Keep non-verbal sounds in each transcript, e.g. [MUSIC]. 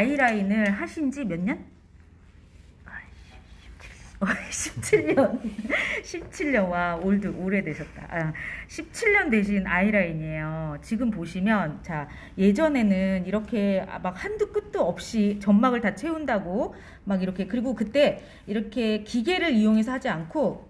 아이라인을 하신 지 몇 년? 17년. 17년. [LAUGHS] 와, 올드, 오래되셨다. 아, 17년 되신 아이라인이에요. 지금 보시면, 자, 예전에는 이렇게 막 한두 끝도 없이 점막을 다 채운다고 막 이렇게, 그리고 그때 이렇게 기계를 이용해서 하지 않고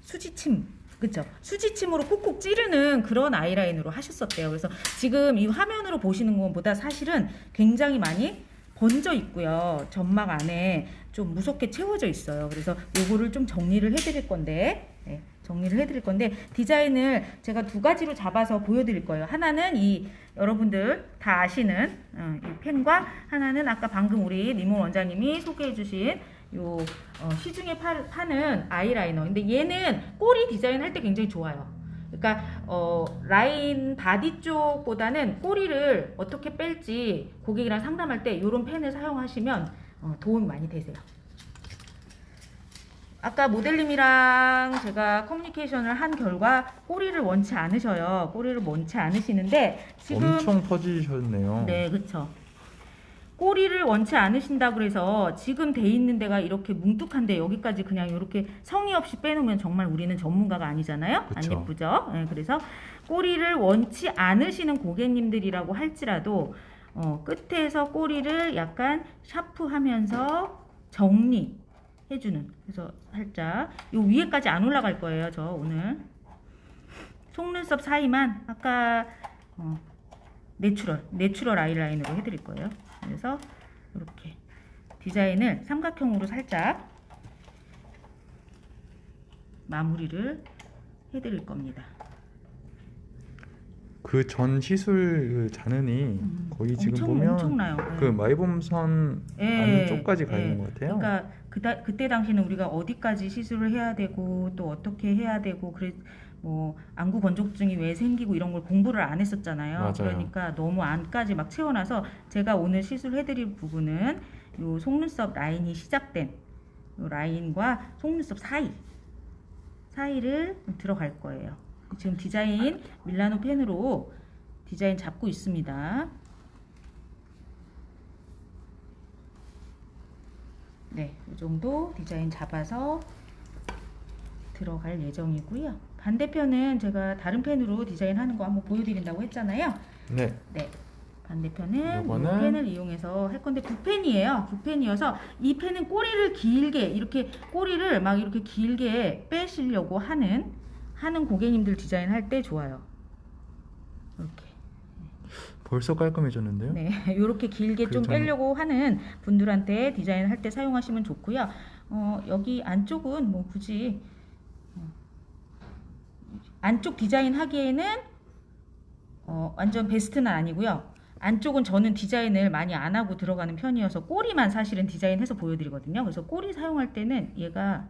수지침, 그쵸? 수지침으로 콕콕 찌르는 그런 아이라인으로 하셨었대요. 그래서 지금 이 화면으로 보시는 것보다 사실은 굉장히 많이 번져 있고요. 점막 안에 좀 무섭게 채워져 있어요. 그래서 요거를 좀 정리를 해드릴 건데, 네, 정리를 해드릴 건데 디자인을 제가 두 가지로 잡아서 보여드릴 거예요. 하나는 이 여러분들 다 아시는 어, 이 펜과 하나는 아까 방금 우리 리모 원장님이 소개해주신 요 어, 시중에 파, 파는 아이라이너. 근데 얘는 꼬리 디자인 할 때 굉장히 좋아요. 그러니까 어, 라인 바디 쪽보다는 꼬리를 어떻게 뺄지 고객이랑 상담할 때 이런 펜을 사용하시면 어, 도움이 많이 되세요. 아까 모델님이랑 제가 커뮤니케이션을 한 결과 꼬리를 원치 않으셔요. 꼬리를 원치 않으시는데 지금 엄청 퍼지셨네요. 네, 그렇죠. 꼬리를 원치 않으신다 그래서 지금 돼 있는 데가 이렇게 뭉툭한데 여기까지 그냥 이렇게 성의 없이 빼놓으면 정말 우리는 전문가가 아니잖아요. 안 그쵸. 예쁘죠? 네, 그래서 꼬리를 원치 않으시는 고객님들이라고 할지라도 어, 끝에서 꼬리를 약간 샤프하면서 정리해주는 그래서 살짝 요 위에까지 안 올라갈 거예요. 저 오늘 속눈썹 사이만 아까 어, 내추럴, 내추럴 아이라인으로 해드릴 거예요. 그래서 이렇게 디자인을 삼각형으로 살짝 마무리를 해드릴 겁니다. 그 전 시술 그 잔흔이 음, 거의 지금 엄청, 보면 엄청나요. 네. 그 마이봄선 예, 안쪽까지 가 예. 있는 것 같아요. 그러니까 그다, 그때 당시는 우리가 어디까지 시술을 해야 되고 또 어떻게 해야 되고 그래 뭐 안구 건조증이 왜 생기고 이런 걸 공부를 안 했었잖아요. 맞아요. 그러니까 너무 안까지 막 채워놔서 제가 오늘 시술해드릴 부분은 요 속눈썹 라인이 시작된 요 라인과 속눈썹 사이 사이를 들어갈 거예요. 지금 디자인 밀라노 펜으로 디자인 잡고 있습니다. 네, 이 정도 디자인 잡아서 들어갈 예정이고요. 반대편은 제가 다른 펜으로 디자인하는 거 한번 보여드린다고 했잖아요. 네. 네. 반대편은 이 요거는- 펜을 이용해서 할 건데 붓펜이에요. 붓펜이어서 이 펜은 꼬리를 길게 이렇게 꼬리를 막 이렇게 길게 빼시려고 하는 하는 고객님들 디자인할 때 좋아요. 이렇게. 벌써 깔끔해졌는데요. 네, [LAUGHS] 이렇게 길게 좀그 전- 빼려고 하는 분들한테 디자인할 때 사용하시면 좋고요. 어, 여기 안쪽은 뭐 굳이 어, 안쪽 디자인 하기에는 어, 완전 베스트는 아니고요. 안쪽은 저는 디자인을 많이 안 하고 들어가는 편이어서 꼬리만 사실은 디자인해서 보여드리거든요. 그래서 꼬리 사용할 때는 얘가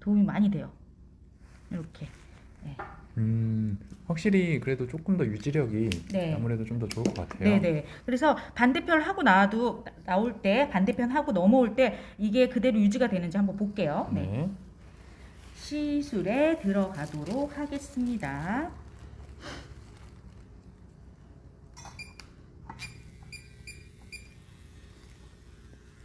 도움이 많이 돼요. 이렇게. 네. 음, 확실히 그래도 조금 더 유지력이 네. 아무래도 좀 더 좋을 것 같아요. 네네. 그래서 반대편 하고 나도 나올 때 반대편 하고 넘어올 때 이게 그대로 유지가 되는지 한번 볼게요. 네. 네. 시술에 들어가도록 하겠습니다.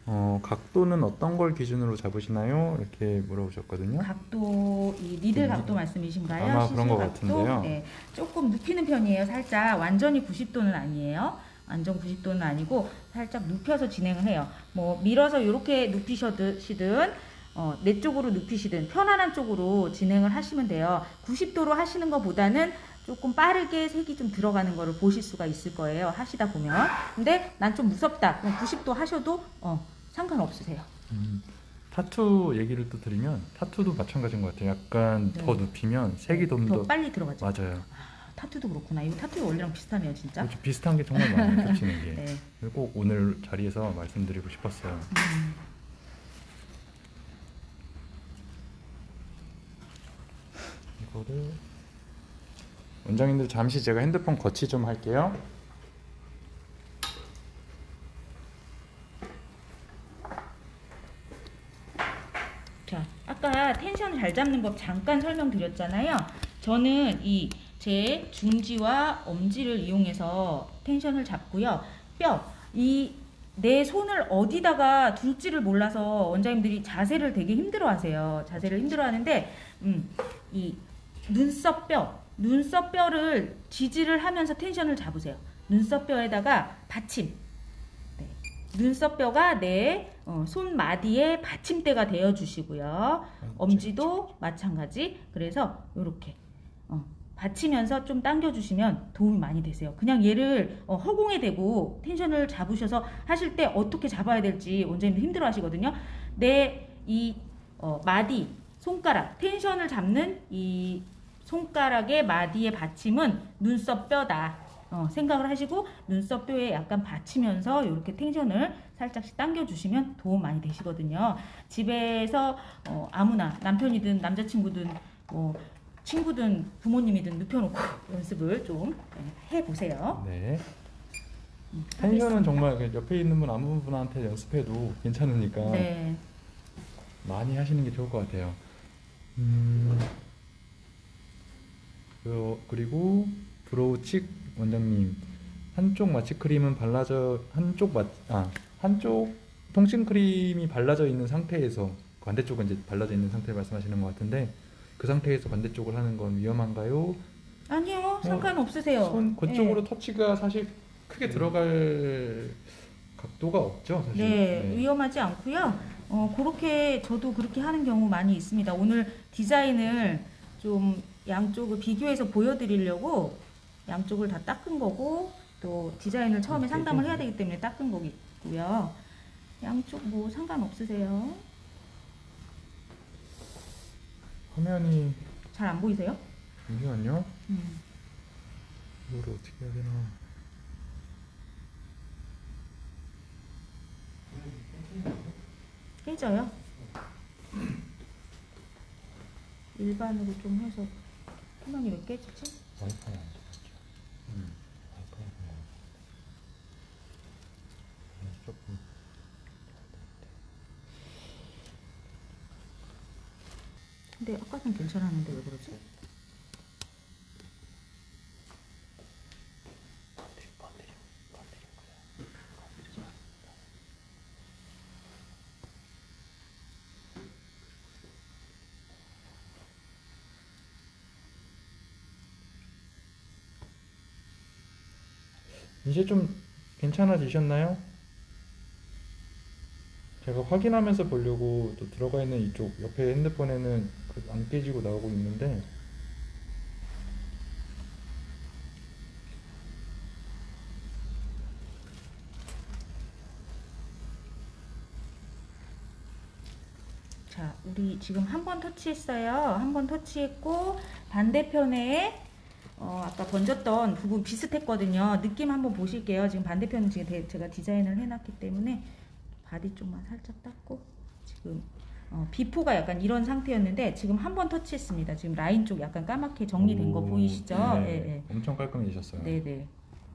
어, 각도는 어떤 걸 기준으로 잡으시나요? 이렇게 물어보셨거든요. 각도 이 니들 각도 말씀이신가요? 아마 그런 것 각도? 같은데요. 네, 조금 눕히는 편이에요. 살짝 완전히 90도는 아니에요. 완전 90도는 아니고 살짝 눕혀서 진행을 해요. 뭐 밀어서 이렇게 눕히시든 어, 내 쪽으로 눕히시든 편안한 쪽으로 진행을 하시면 돼요. 90도로 하시는 것보다는 조금 빠르게 색이 좀 들어가는 거를 보실 수가 있을 거예요. 하시다 보면. 근데 난 좀 무섭다. 그럼 90도 하셔도 어, 상관없으세요. 음, 타투 얘기를 또 드리면 타투도 마찬가지인 것 같아요. 약간 네. 더 눕히면 색이 좀 더 더 빨리 들어가죠. 맞아요. 타투도 그렇구나. 이거 타투 원리랑 비슷하네요, 진짜. 그렇죠. 비슷한 게 정말 많이 겹치는 게. [LAUGHS] 네. 꼭 오늘 자리에서 말씀드리고 싶었어요. 음. 이거를 원장님들 잠시 제가 핸드폰 거치 좀 할게요. 자, 아까 텐션 잘 잡는 법 잠깐 설명드렸잖아요. 저는 이 제 중지와 엄지를 이용해서 텐션을 잡고요. 뼈, 이 내 손을 어디다가 둘지를 몰라서 원장님들이 자세를 되게 힘들어하세요. 자세를 힘들어하는데 음, 이 눈썹뼈, 눈썹뼈를 지지를 하면서 텐션을 잡으세요. 눈썹뼈에다가 받침. 네. 눈썹뼈가 내 어, 손마디의 받침대가 되어 주시고요. 엄지도 마찬가지. 그래서 이렇게 어, 받치면서 좀 당겨주시면 도움이 많이 되세요. 그냥 얘를 어, 허공에 대고 텐션을 잡으셔서 하실 때 어떻게 잡아야 될지 원장님도 힘들어 하시거든요. 내이 어, 마디 손가락 텐션을 잡는 이 손가락의 마디의 받침은 눈썹 뼈다. 어, 생각을 하시고 눈썹 뼈에 약간 받치면서 이렇게 텐션을 살짝씩 당겨주시면 도움 많이 되시거든요. 집에서 어, 아무나 남편이든 남자친구든 뭐 친구든 부모님이든 눕혀놓고 [LAUGHS] 연습을 좀 네, 해보세요. 네. 음, 텐션은 정말 그 옆에 있는 분 아무 분한테 연습해도 괜찮으니까 네, 많이 하시는 게 좋을 것 같아요. 음, 그- 그리고 브로우칙 원장님 한쪽 마취 크림은 발라져 한쪽 마 아 한쪽 통증 크림이 발라져 있는 상태에서 반대쪽은 이제 발라져 있는 상태를 말씀하시는 것 같은데 그 상태에서 반대쪽을 하는 건 위험한가요? 아니요 상관없으세요. 손 그쪽으로 네. 터치가 사실 크게 들어갈 각도가 없죠, 사실. 네, 위험하지 않고요. 어, 그렇게 저도 그렇게 하는 경우 많이 있습니다. 오늘 디자인을 좀 양쪽을 비교해서 보여드리려고 양쪽을 다 닦은 거고 또 디자인을 처음에 상담을 해야 되기 때문에 닦은 거고요. 양쪽 뭐 상관없으세요? 화면이 잘 안 보이세요? 잠시만요. 음. 이걸 어떻게 해야 되나? 깨져요? 일반으로 좀 해서 화면이 왜 깨지지? 와이파이 안 좋았죠. 음, 와이파이 그냥 그냥 조금 근데 아까는 괜찮았는데 왜 그러지? 건드림 건드림 그래. 건드리지 마. 이제 좀 괜찮아지셨나요? 제가 확인하면서 보려고 또 들어가 있는 이쪽 옆에 핸드폰에는 그안 깨지고 나오고 있는데 자, 우리 지금 한 번 터치했어요. 한 번 터치했고 반대편에 어, 아까 번졌던 부분 비슷했거든요. 느낌 한번 보실게요. 지금 반대편은 지금 대- 제가 디자인을 해놨기 때문에 바디 쪽만 살짝 닦고 지금 어, 비포가 약간 이런 상태였는데 지금 한 번 터치했습니다. 지금 라인 쪽 약간 까맣게 정리된 거 오, 보이시죠? 네, 예, 예. 엄청 깔끔해지셨어요. 네네.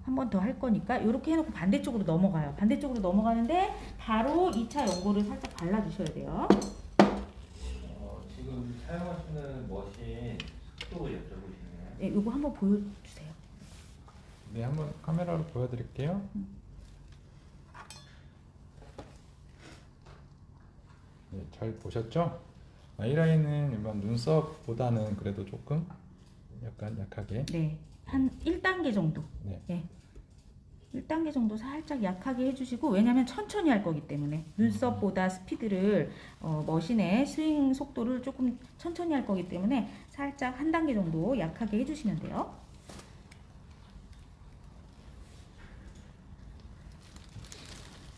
한 번 더 할 거니까 이렇게 해놓고 반대쪽으로 넘어가요. 반대쪽으로 넘어가는데 바로 2차 연고를 살짝 발라주셔야 돼요. 어, 지금 사용하시는 머신 속도 여쭤보시 네요. 네, 이거 한번 보여주세요. 네, 한번 카메라로 보여드릴게요. 네, 잘 보셨죠? 아이라인은 일반 눈썹보다는 그래도 조금 약간 약하게. 네, 한 1단계 정도. 네. 예. 1단계 정도 살짝 약하게 해주시고 왜냐면 천천히 할 거기 때문에 눈썹보다 스피드를 어, 머신의 스윙 속도를 조금 천천히 할 거기 때문에 살짝 한 단계 정도 약하게 해주시면 돼요.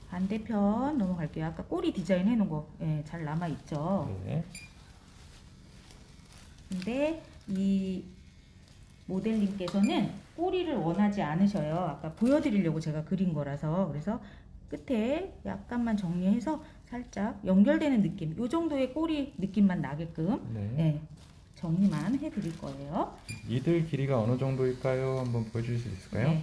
반대편 넘어갈게요. 아까 꼬리 디자인 해놓은 거잘 남아 있죠. 네. 근데 이 모델님께서는 꼬리를 원하지 않으셔요. 아까 보여드리려고 제가 그린 거라서 그래서 끝에 약간만 정리해서 살짝 연결되는 느낌, 이 정도의 꼬리 느낌만 나게끔 네. 네, 정리만 해드릴 거예요. 이들 길이가 어느 정도일까요? 한번 보여주실 수 있을까요? 네.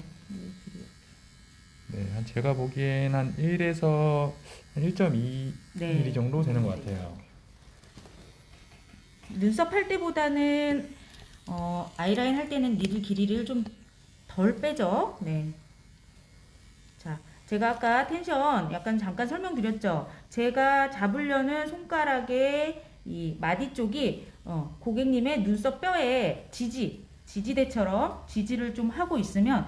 네, 한 제가 보기엔 한 1에서 한1.2 네. 정도 되는 것 같아요. 눈썹 할 때보다는 어, 아이라인 할 때는 니들 길이를 좀 덜 빼죠. 네. 자, 제가 아까 텐션 약간 잠깐 설명드렸죠. 제가 잡으려는 손가락의 이 마디 쪽이 어, 고객님의 눈썹 뼈에 지지, 지지대처럼 지지를 좀 하고 있으면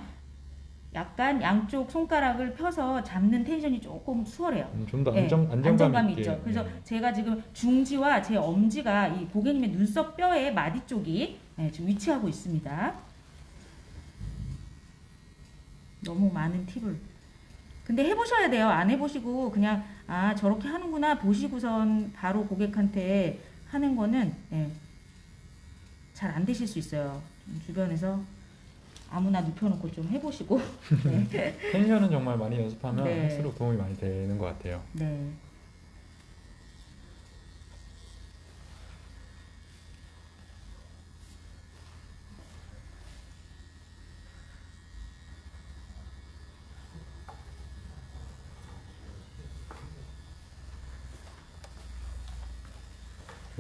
약간 양쪽 손가락을 펴서 잡는 텐션이 조금 수월해요. 좀더 네, 안정 안정감, 안정감이 있게. 있죠. 그래서 네. 제가 지금 중지와 제 엄지가 이 고객님의 눈썹 뼈의 마디 쪽이 네, 지금 위치하고 있습니다. 너무 많은 팁을. 근데 해보셔야 돼요. 안 해보시고 그냥 아 저렇게 하는구나 보시고선 바로 고객한테 하는 거는 네, 잘안 되실 수 있어요. 좀 주변에서 아무나 눕혀놓고 좀 해보시고. [LAUGHS] 네. 텐션은 정말 많이 연습하면 네. 할수록 도움이 많이 되는 것 같아요. 네.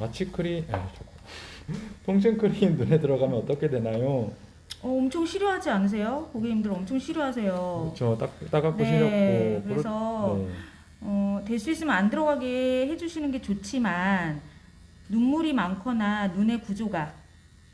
마취 크림, 아, 저- 통증 크림 눈에 들어가면 어떻게 되나요? 어, 엄청 싫어하지 않으세요? 고객님들 엄청 싫어하세요. 저 딱, 따갑고 네, 시렵고 그래서 그렇- 네. 어, 될 수 있으면 안 들어가게 해주시는 게 좋지만 눈물이 많거나 눈의 구조가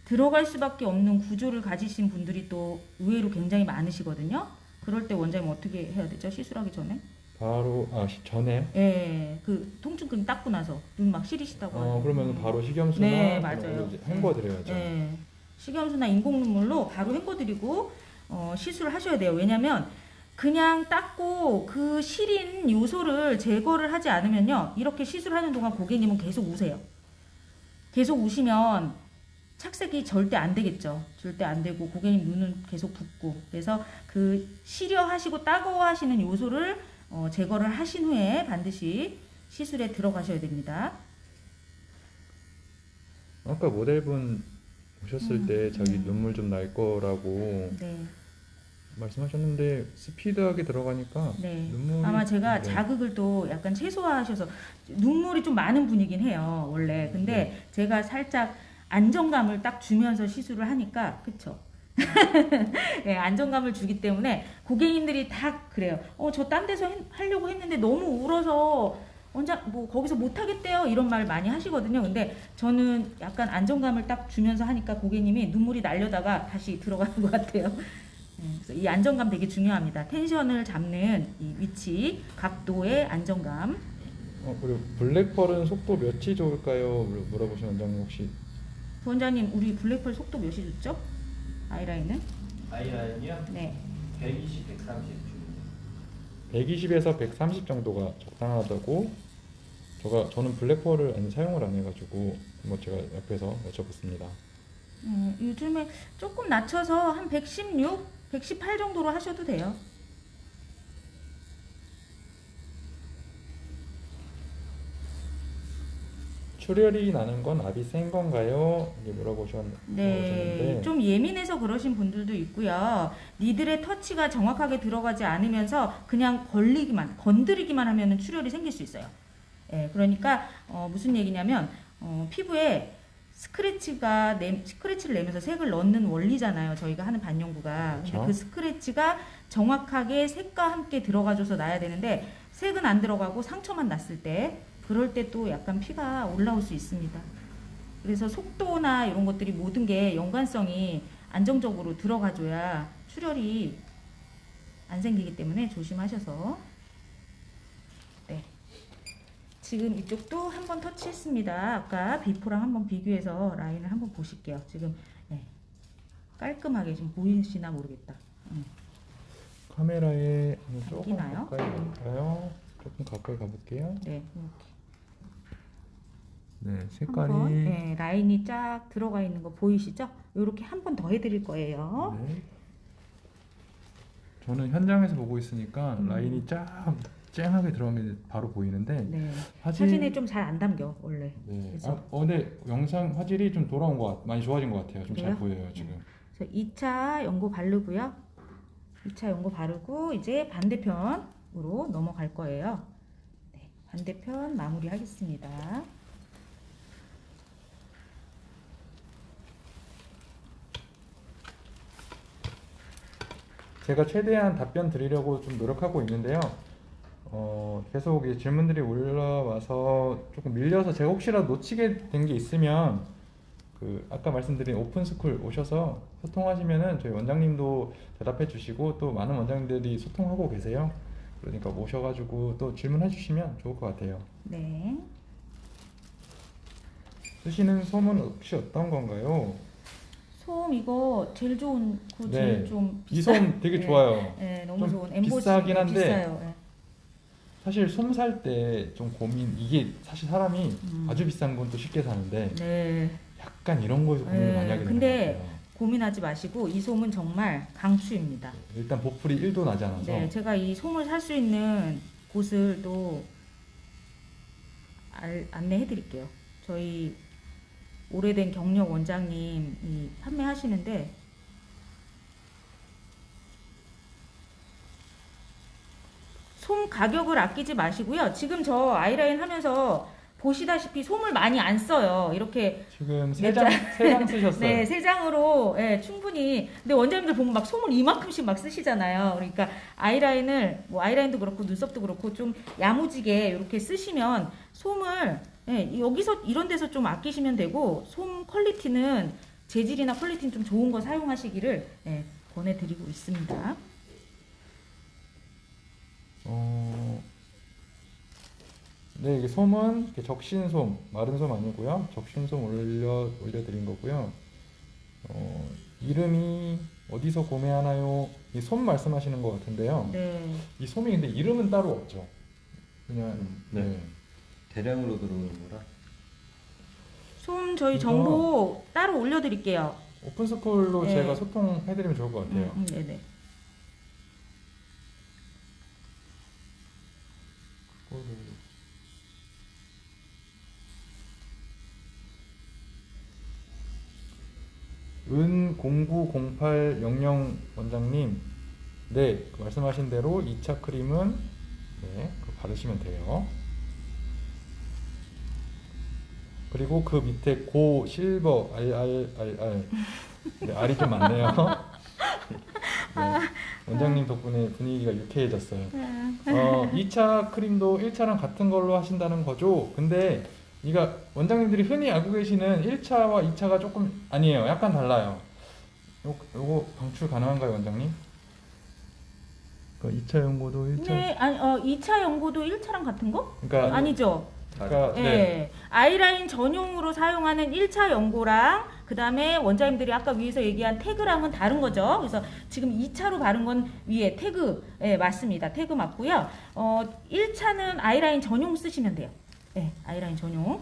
들어갈 수밖에 없는 구조를 가지신 분들이 또 의외로 굉장히 많으시거든요. 그럴 때 원장님 어떻게 해야 되죠? 시술하기 전에? 바로 아 시- 전에 예, 그 통증금 닦고 나서 눈 막 시리시다고. 어 하죠. 그러면 바로 식염수나 네, 맞아요. 걸로 이제 헹궈 드려야죠. 네. 식염수나 인공 눈물로 바로 헹궈드리고 어, 시술을 하셔야 돼요. 왜냐면 그냥 닦고 그 시린 요소를 제거를 하지 않으면요. 이렇게 시술하는 동안 고객님은 계속 우세요. 계속 우시면 착색이 절대 안 되겠죠. 절대 안 되고 고객님 눈은 계속 붓고 그래서 그 시려 하시고 따가워 하시는 요소를 어, 제거를 하신 후에 반드시 시술에 들어가셔야 됩니다. 아까 모델분 오셨을 음, 때 자기 음. 눈물 좀 날 거라고 네. 말씀하셨는데 스피드하게 들어가니까 네. 눈물이 아마 제가 네. 자극을 또 약간 최소화하셔서 눈물이 좀 많은 분이긴 해요 원래 근데 네. 제가 살짝 안정감을 딱 주면서 시술을 하니까 그쵸 네, 안정감을 주기 때문에 고객님들이 다 그래요 어 저 딴 데서 했- 하려고 했는데 너무 울어서 원장 뭐 거기서 못 하겠대요 이런 말 많이 하시거든요 근데 저는 약간 안정감을 딱 주면서 하니까 고객님이 눈물이 날려다가 다시 들어가는 것 같아요 음, 그래서 이 안정감 되게 중요합니다. 텐션을 잡는 이 위치, 각도의 안정감. 어, 그리고 블랙펄은 속도 몇이 좋을까요? 물- 물어보신 원장님 혹시 부원장님, 우리 블랙펄 속도 몇이 좋죠? 아이라인은? 아이라인이요? 네. 120, 130 중입니다. 120에서 130 정도가 적당하다고 제가 저는 블랙펄을 안 사용을 안 해가지고 뭐 제가 옆에서 여쭤봤습니다. 음, 요즘에 조금 낮춰서 한 116, 118 정도로 하셔도 돼요. 출혈이 나는 건 압이 센 건가요? 이게 물어보셨, 네, 물어보셨는데 좀 예민해서 그러신 분들도 있고요. 니들의 터치가 정확하게 들어가지 않으면서 그냥 걸리기만, 건드리기만 하면 출혈이 생길 수 있어요. 예, 그러니까 어, 무슨 얘기냐면 어, 피부에 스크래치가 내, 스크래치를 내면서 색을 넣는 원리잖아요. 저희가 하는 반영구가. 그렇죠. 그 스크래치가 정확하게 색과 함께 들어가줘서 나야 되는데 색은 안 들어가고 상처만 났을 때 그럴 때 또 약간 피가 올라올 수 있습니다. 그래서 속도나 이런 것들이 모든 게 연관성이 안정적으로 들어가줘야 출혈이 안 생기기 때문에 조심하셔서 네. 지금 이쪽도 한번 터치했습니다. 아까 비포랑 한번 비교해서 라인을 한번 보실게요. 지금 네. 깔끔하게 좀 보이시나 모르겠다. 음. 카메라에 조금 보이나요? 가까이 갈까요? 조금 가까이 가볼게요. 네, 이렇게. 네, 색깔이 한번 네, 라인이 쫙 들어가 있는 거 보이시죠? 이렇게 한 번 더 해드릴 거예요. 네. 저는 현장에서 보고 있으니까 음. 라인이 쫙 쨍하게 들어간 게 바로 보이는데 네. 화질 사진에 좀 잘 안 담겨 원래. 네. 아, 어, 근데 영상 화질이 좀 돌아온 것 같, 많이 좋아진 것 같아요. 좀 잘? 보여요 지금. 그래서 2차 연고 바르고요. 2차 연고 바르고 이제 반대편으로 넘어갈 거예요. 네, 반대편 마무리하겠습니다. 제가 최대한 답변 드리려고 좀 노력하고 있는데요. 어, 계속 이 질문들이 올라와서 조금 밀려서 제가 혹시라도 놓치게 된 게 있으면 그 아까 말씀드린 오픈스쿨 오셔서 소통하시면은 저희 원장님도 대답해 주시고 또 많은 원장님들이 소통하고 계세요. 그러니까 오셔가지고 또 질문해 주시면 좋을 것 같아요. 네. 쓰시는 솜은 혹시 어떤 건가요? 솜 이거 제일 좋은 그 네. 제일 좀이 비싼- 솜 되게 네. [LAUGHS] 좋아요. 네, 너무 좀 좋은 엠보스 비싸긴 한데 비싸요. 네. 사실 솜 살 때 좀 고민 이게 사실 사람이 음. 아주 비싼 건 또 쉽게 사는데 네. 약간 이런 거에서 고민을 네, 많이 하게 되는 근데 것 같아요. 고민하지 마시고 이 솜은 정말 강추입니다. 일단 보풀이 1도 나지 않아서 네, 제가 이 솜을 살 수 있는 곳을 또 알- 안내해 드릴게요. 저희 오래된 경력 원장님이 판매하시는데 솜 가격을 아끼지 마시고요. 지금 저 아이라인 하면서 보시다시피 솜을 많이 안 써요. 이렇게 지금 몇 세장 세장 쓰셨어요. [LAUGHS] 네, 세 장으로 예, 충분히. 근데 원장님들 보면 막 솜을 이만큼씩 막 쓰시잖아요. 그러니까 아이라인을 뭐 아이라인도 그렇고 눈썹도 그렇고 좀 야무지게 이렇게 쓰시면 솜을 예, 여기서 이런 데서 좀 아끼시면 되고 솜 퀄리티는 재질이나 퀄리티는 좀 좋은 거 사용하시기를 예, 권해드리고 있습니다. 어, 네, 이게 솜은 이렇게 적신 솜, 마른 솜 아니고요. 적신 솜 올려 올려드린 거고요. 어, 이름이 어디서 구매하나요? 이 솜 말씀하시는 것 같은데요. 네. 이 솜이 근데 이름은 따로 없죠. 그냥 음, 네. 네. 대량으로 들어오는 거라. 솜 저희 이거- 정보 따로 올려드릴게요. 오픈 스쿨로 네. 제가 소통해드리면 좋을 것 같아요. 음, 음, 네네. 은090800 원장님, 네, 그 말씀하신 대로 2차 크림은 네, 그거 바르시면 돼요. 그리고 그 밑에 고 실버 RRRR 네, R이 좀 많네요. [LAUGHS] 네, 원장님 덕분에 분위기가 유쾌해졌어요. 어, 2차 크림도 1차랑 같은 걸로 하신다는 거죠. 근데 이가 원장님들이 흔히 알고 계시는 1차와 2차가 조금 아니에요. 약간 달라요. 요, 요거 방출 가능한가요, 원장님? 그 2차 연고도 1차. 네, 아니, 어, 2차 연고도 1차랑 같은 거? 그러니까 아니죠. 그러니까 예. 네. 아이라인 전용으로 사용하는 1차 연고랑 그 다음에 원장님들이 아까 위에서 얘기한 태그랑은 다른 거죠. 그래서 지금 2차로 바른 건 위에 태그 예, 맞습니다. 태그 맞고요. 어, 1차는 아이라인 전용 쓰시면 돼요. 예, 아이라인 전용.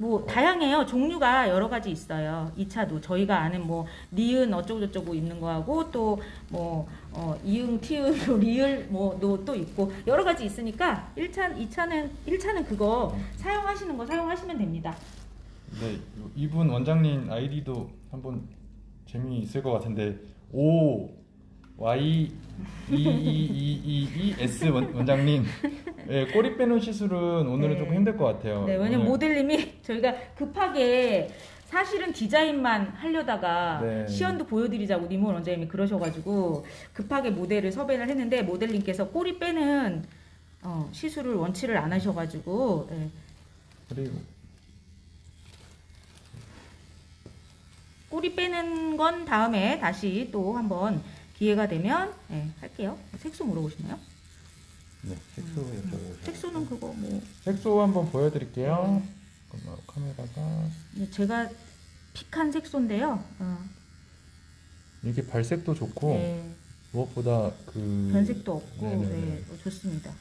뭐 다양해요. 종류가 여러 가지 있어요. 2차도 저희가 아는 뭐 니은 어쩌고 저쩌고 있는 거하고 또뭐 어, 이응 티응 뭐 리을 뭐도 또 있고 여러 가지 있으니까 1차 2차는 1차는 그거 사용하시는 거 사용하시면 됩니다. 네, 요- 이분 원장님 아이디도 한번 재미있을 것 같은데 O Y E E E E S 원, 원장님, 예, 꼬리 빼는 시술은 오늘은 네. 조금 힘들 것 같아요. 네, 왜냐면 오늘- 모델님이 저희가 급하게 사실은 디자인만 하려다가 네. 시연도 보여드리자고 니몬 원장님이 그러셔가지고 급하게 모델을 섭외를 했는데 모델님께서 꼬리 빼는 어, 시술을 원치를 안 하셔가지고 예, 그리고 꼬리 빼는 건 다음에 다시 또 한번 기회가 되면 예, 할게요. 색소 물어보시나요? 네, 색소 여쭤보세요. 색소는 그거 뭐 색소 한번 보여드릴게요. 네. 잠깐만, 카메라가 예, 제가 픽한 색소인데요. 어, 이게 발색도 좋고 네. 무엇보다 그 변색도 없고 네네네. 네, 어, 좋습니다.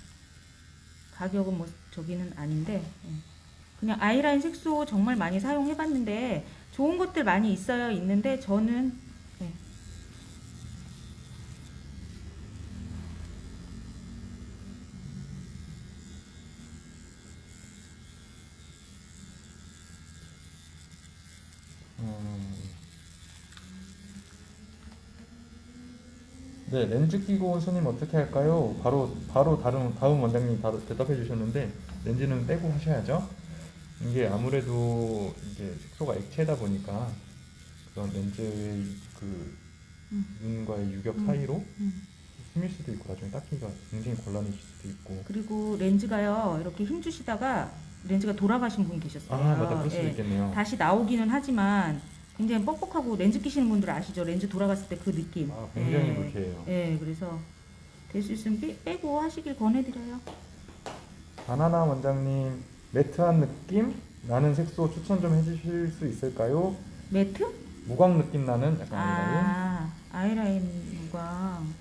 가격은 뭐 저기는 아닌데 예. 그냥 아이라인 색소 정말 많이 사용해봤는데 좋은 것들 많이 있어요 있는데 저는 예. 음. 네, 렌즈 끼고 온 손님 어떻게 할까요? 바로 바로 다른 다음 원장님 바로 대답해 주셨는데 렌즈는 빼고 하셔야죠. 이게 아무래도 이게 색소가 액체다 보니까 그런 렌즈의 그 음. 눈과의 유격 음. 사이로 음. 스밀 수도 있고 나중에 닦기가 굉장히 곤란해질 수도 있고 그리고 렌즈가요 이렇게 힘 주시다가 렌즈가 돌아가신 분이 계셨어요. 아 맞다 그럴 수도 예. 있겠네요 다시 나오기는 하지만 굉장히 뻑뻑하고 렌즈 끼시는 분들 아시죠? 렌즈 돌아갔을 때 그 느낌. 아 굉장히 예. 불쾌해요 예, 그래서 될 수 있으면 빼, 빼고 하시길 권해드려요. 바나나 원장님 매트한 느낌 나는 색소 추천 좀 해주실 수 있을까요? 매트? 무광 느낌 나는 약간 아이라인 아, 아이라인 무광.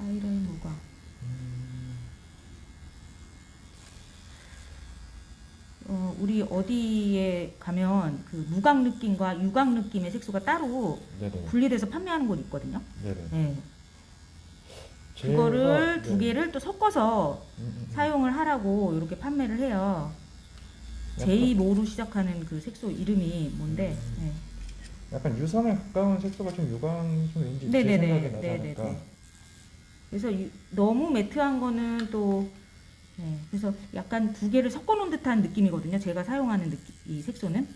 아이라인 무광. 어, 우리 어디에 가면 그 무광 느낌과 유광 느낌의 색소가 따로 네네 분리돼서 판매하는 곳 있거든요. 네네 네. 제가- 그거를 네. 두 개를 또 섞어서 음, 음, 음. 사용을 하라고 이렇게 판매를 해요. 약간- 제이 모로 시작하는 그 색소 이름이 뭔데? 음. 네. 약간 유성에 가까운 색소가 좀 유광이 좀 왠지 제 네네네. 생각에 나지 네네네. 그래서 유- 너무 매트한 거는 또 네. 그래서 약간 두 개를 섞어 놓은 듯한 느낌이거든요. 제가 사용하는 느낌, 이 색소는.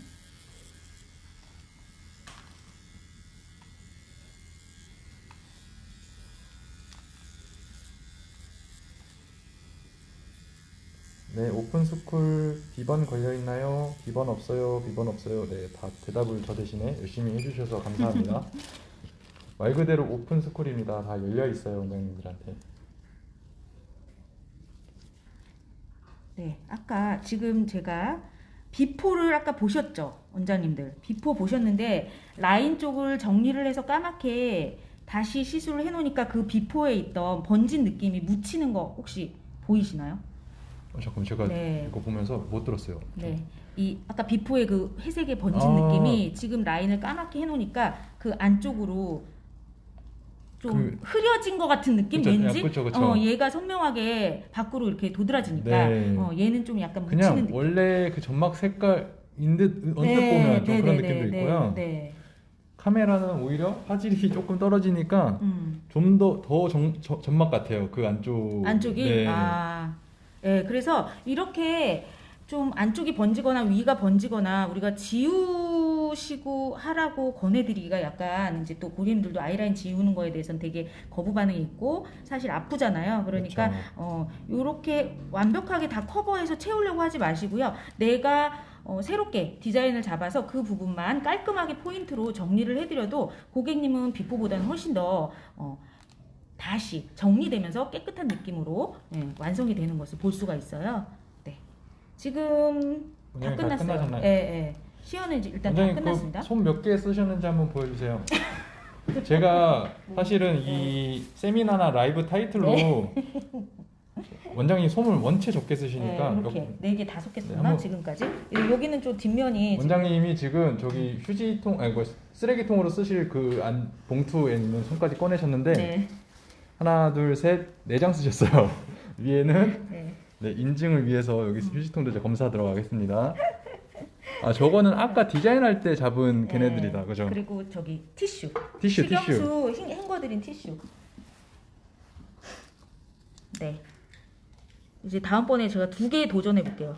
네 오픈 스쿨 비번 걸려 있나요? 비번 없어요 비번 없어요 네 다 대답을 저 대신에 열심히 해주셔서 감사합니다 [LAUGHS] 말 그대로 오픈 스쿨입니다 다 열려 있어요 원장님들한테 네. 아까 지금 제가 비포를 아까 보셨죠? 원장님들. 비포 보셨는데 라인 쪽을 정리를 해서 까맣게 다시 시술을 해 놓으니까 그 비포에 있던 번진 느낌이 묻히는 거 혹시 보이시나요? 어, 잠깐 제가 네. 이거 보면서 못 들었어요 네. 이 아까 비포의 그 회색의 번진 아. 느낌이 지금 라인을 까맣게 해 놓으니까 그 안쪽으로 좀 그- 흐려진 것 같은 느낌 그쵸, 왠지 야, 그쵸, 그쵸. 어 얘가 선명하게 밖으로 이렇게 도드라지니까 네. 어 얘는 좀 약간 묻히는 그냥 느낌 원래 그 점막 색깔인 듯 언뜻 네, 보면 좀 네, 그런 네, 느낌도 네, 있고요 네. 카메라는 오히려 화질이 [LAUGHS] 조금 떨어지니까 음. 좀더 더 점막 같아요 그 안쪽 안쪽이 네. 아, 예, 그래서 이렇게 좀 안쪽이 번지거나 위가 번지거나 우리가 지우 시고 하라고 권해드리기가 약간 이제 또 고객님들도 아이라인 지우는 거에 대해서는 되게 거부 반응이 있고 사실 아프잖아요. 그러니까 그렇죠. 어 요렇게 완벽하게 다 커버해서 채우려고 하지 마시고요. 내가 어, 새롭게 디자인을 잡아서 그 부분만 깔끔하게 포인트로 정리를 해드려도 고객님은 비포보다는 훨씬 더 어, 다시 정리되면서 깨끗한 느낌으로 예, 완성이 되는 것을 볼 수가 있어요. 네. 지금 다 원장님 다 끝났어요. 끝나셨나요? 예, 예. 시연은 이제 일단 다 원장님 끝났습니다. 그 손 몇 개 쓰셨는지 한번 보여주세요. [LAUGHS] 제가 사실은 이 세미나나 라이브 타이틀로 [LAUGHS] 원장님 솜을 원체 적게 쓰시니까 네, 이렇게 몇- 네개 다섯 개 네, 썼나 한번- 지금까지? 여기는 좀 뒷면이 지금- 원장님이 지금 저기 휴지통 아니 뭐 쓰레기통으로 쓰실 그 안 봉투에 있는 손까지 꺼내셨는데 네, 하나 둘셋네 장 쓰셨어요. [LAUGHS] 위에는 네. 네, 인증을 위해서 여기 휴지통도 이제 검사 들어가겠습니다. 아 저거는 아까 디자인할 때 잡은 네. 걔네들이다, 그죠? 그리고 저기 티슈, 티슈, 티슈. 식용수 행- 헹궈드린 티슈. 네. 이제 다음번에 제가 두 개 도전해 볼게요.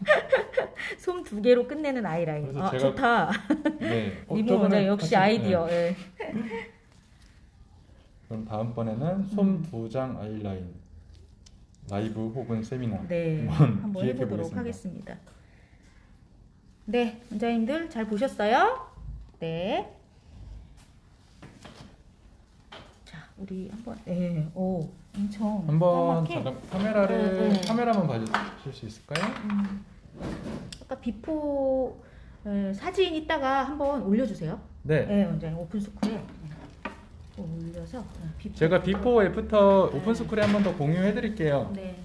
[LAUGHS] 솜 두 개로 끝내는 아이라인. 그래서 아 제가- 좋다. 네. [LAUGHS] 어, 저번에 원장 역시 같이- 아이디어. 네. 예. [LAUGHS] 그럼 다음번에는 솜 두 장 아이라인 라이브 혹은 세미나 네, 한번 한번 기획해 해보도록 보겠습니다. 하겠습니다. 네, 원장님들 잘 보셨어요? 네. 자, 우리 한번, 네, 오, 엄청 한번 까맣게. 잠깐 카메라를 네, 네. 카메라만 봐주실 수 있을까요? 음, 아까 비포 에, 사진 이따가 한번 올려주세요. 네. 네, 원장님 오픈 스쿨에 네. 올려서 네, 비포. 제가 비포 애프터 네. 오픈 스쿨에 한 번 더 공유해 드릴게요. 네,